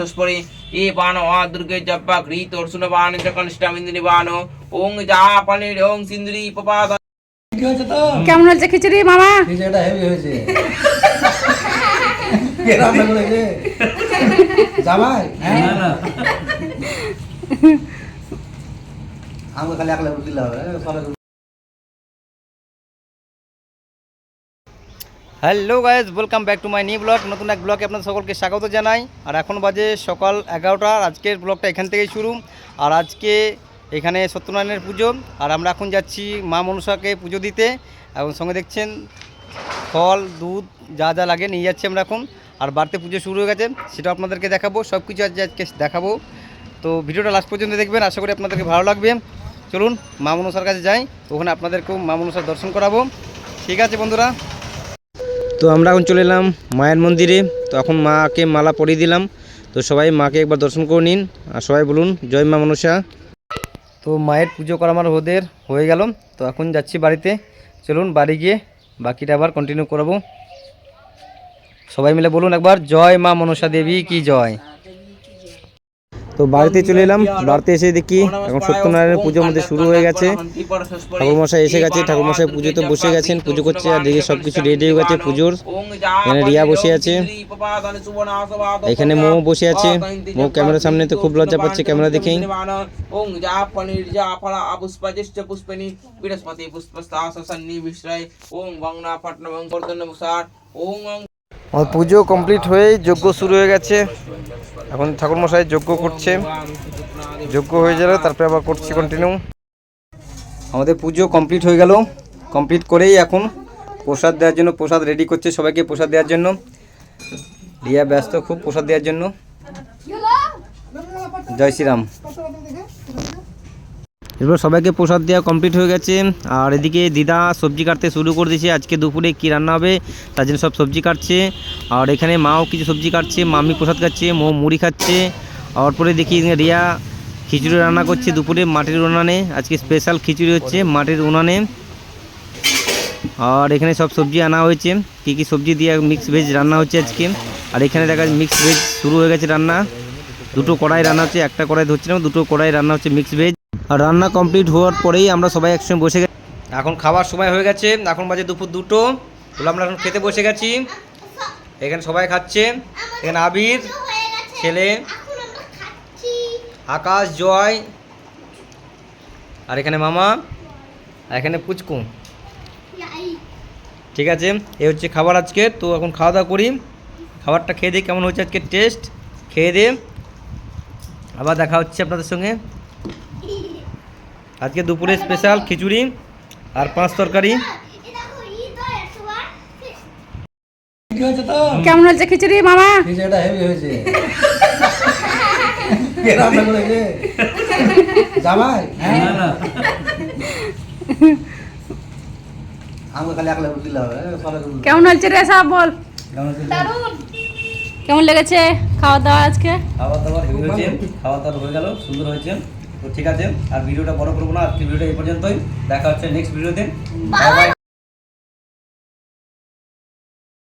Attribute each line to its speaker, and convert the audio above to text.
Speaker 1: সস্পরি এ বান অ দুর্গে জব্বা ঘৃত অর্শুন বান কনিষ্ঠামিন্দিনী বান ওং যা পানি ওং সিন্দুরি পপাদ
Speaker 2: কেমন হচ্ছে খিচুড়ি মামা?
Speaker 3: খিচুড়িটা হেভি হয়েছে। জামাই? হ্যাঁ? আমাকে খালি একলা দিলে
Speaker 4: hello guys welcome back to my new blog নতুন এক ব্লগে আপনাদের সকলকে স্বাগত জানাই। আর এখন বাজে সকাল এগারোটা। আজকের ব্লগটা এখান থেকেই শুরু। আর আজকে এখানে সত্যনারায়ণের পুজো। আর আমরা এখন যাচ্ছি মা মনসাকে পুজো দিতে। এবং সঙ্গে দেখছেন, ফল, দুধ, যা যা লাগে নিয়ে যাচ্ছি আমরা এখন। আর বাড়িতে পুজো শুরু হয়ে গেছে। সেটা আপনাদেরকে দেখাবো। সব কিছু আজকে আজকে দেখাবো। তো ভিডিওটা লাস্ট পর্যন্ত দেখবেন। আশা করি আপনাদেরকে ভালো লাগবে। চলুন মা মনসার কাছে যাই। ওখানে আপনাদেরকেও মা মনসার দর্শন করাবো। ঠিক আছে বন্ধুরা। তো আমরা এখন চলে এলাম মায়ের মন্দিরে। তো এখন মাকে মালা পরিয়ে দিলাম। তো সবাই মাকে একবার দর্শন করে নিন। আর সবাই বলুন, জয় মা মনসা। তো মায়ের পুজো করা আমার ওদের হয়ে গেল। তো এখন যাচ্ছি বাড়িতে। চলুন বাড়ি গিয়ে বাকিটা আবার কন্টিনিউ করব। সবাই মিলে বলুন একবার, জয় মা মনসা দেবী কি জয়? তো বাড়িতে চলে এলাম বাড়িতে এসে দেখি এখন সত্যনারায়ণের পুজোর মধ্যে শুরু হয়ে গেছে ঠাকুরমশাই এসে গেছে ঠাকুরমশাই পুজোতে বসে গেছেন পুজো করছে আর দেখি সব কিছু রেডি হয়ে গেছে পুজোর এখানে রিয়া বসে আছে এখানে মৌ বসে আছে মৌ ক্যামেরার সামনে তো খুব লজ্জা পাচ্ছে ক্যামেরা দেখেই পুজো কমপ্লিট হয়ে যজ্ঞ শুরু হয়ে গেছে এখন ঠাকুরমশাই যজ্ঞ করছে। যজ্ঞ হয়ে গেলে তারপরে আবার করছি কন্টিনিউ আমাদের পুজো কমপ্লিট হয়ে গেল। কমপ্লিট করেই এখন প্রসাদ দেওয়ার জন্য প্রসাদ রেডি করছে সবাইকে প্রসাদ দেওয়ার জন্য। রিয়া ব্যস্ত খুব প্রসাদ দেওয়ার জন্য। জয় শ্রীরাম। এরপর সবাইকে প্রসাদ দেওয়া কমপ্লিট হয়ে গেছে। আর এদিকে দিদা সবজি কাটতে শুরু করে দিয়েছে। আজকে দুপুরে কী রান্না হবে, তার জন্য সব সবজি কাটছে। আর এখানে মাও কিছু সবজি কাটছে মামি প্রসাদ খাচ্ছে, মো মুড়ি খাচ্ছে। আর পরে দেখি রিয়া খিচুড়ি রান্না করছে দুপুরে মাটির উনানে। আজকে স্পেশাল খিচুড়ি হচ্ছে মাটির উনানে। আর এখানে সব সবজি আনা হয়েছে। কী কী সবজি দিয়ে মিক্স ভেজ রান্না হচ্ছে আজকে। আর এখানে দেখা মিক্স ভেজ শুরু হয়ে গেছে রান্না। দুটো কড়াই রান্না হচ্ছে, একটা কড়াই ধরছে না দুটো কড়াই রান্না হচ্ছে মিক্স ভেজ আর রান্না কমপ্লিট হওয়ার পরেই আমরা সবাই একসঙ্গে বসে গেছি। এখন খাবার সময় হয়ে গেছে, এখন বাজে দুপুর দুটো। আমরা এখন খেতে বসে গেছি। এখানে সবাই খাচ্ছে। এখানে আবির, ছেলে, আকাশ, জয়, আর এখানে মামা, আর এখানে পুচকু। ঠিক আছে, এই হচ্ছে খাবার আজকে। তো এখন খাওয়া দাওয়া করি। খাবারটা খেয়ে দিই, কেমন হচ্ছে আজকে টেস্ট খেয়ে দিয়ে আবার দেখা হচ্ছে আপনাদের সঙ্গে। আজকে দুপুরে স্পেশাল খিচুড়ি আর পাঁচ তরকারি।
Speaker 3: কি হয়েছে তো?
Speaker 2: কেমন হচ্ছে খিচুড়ি মামা?
Speaker 3: খিচুড়িটা হেভি হয়েছে। কে রান্না করেছে? জামাই? হ্যাঁ? আমাকে খালি একলা দিলে হবে
Speaker 2: কেমন হচ্ছে রে সব বল? কেমন লেগেছে খাওয়া দাওয়া আজকে?
Speaker 4: খাবার দাবার হেভি হয়েছে। খাওয়া দাওয়া হয়ে গেল সুন্দর হয়েছে। তো ঠিক আছে আর ভিডিওটা বড় করব না আজকে ভিডিওটা এই পর্যন্তই। দেখা হচ্ছে নেক্সট ভিডিওতে। Bye bye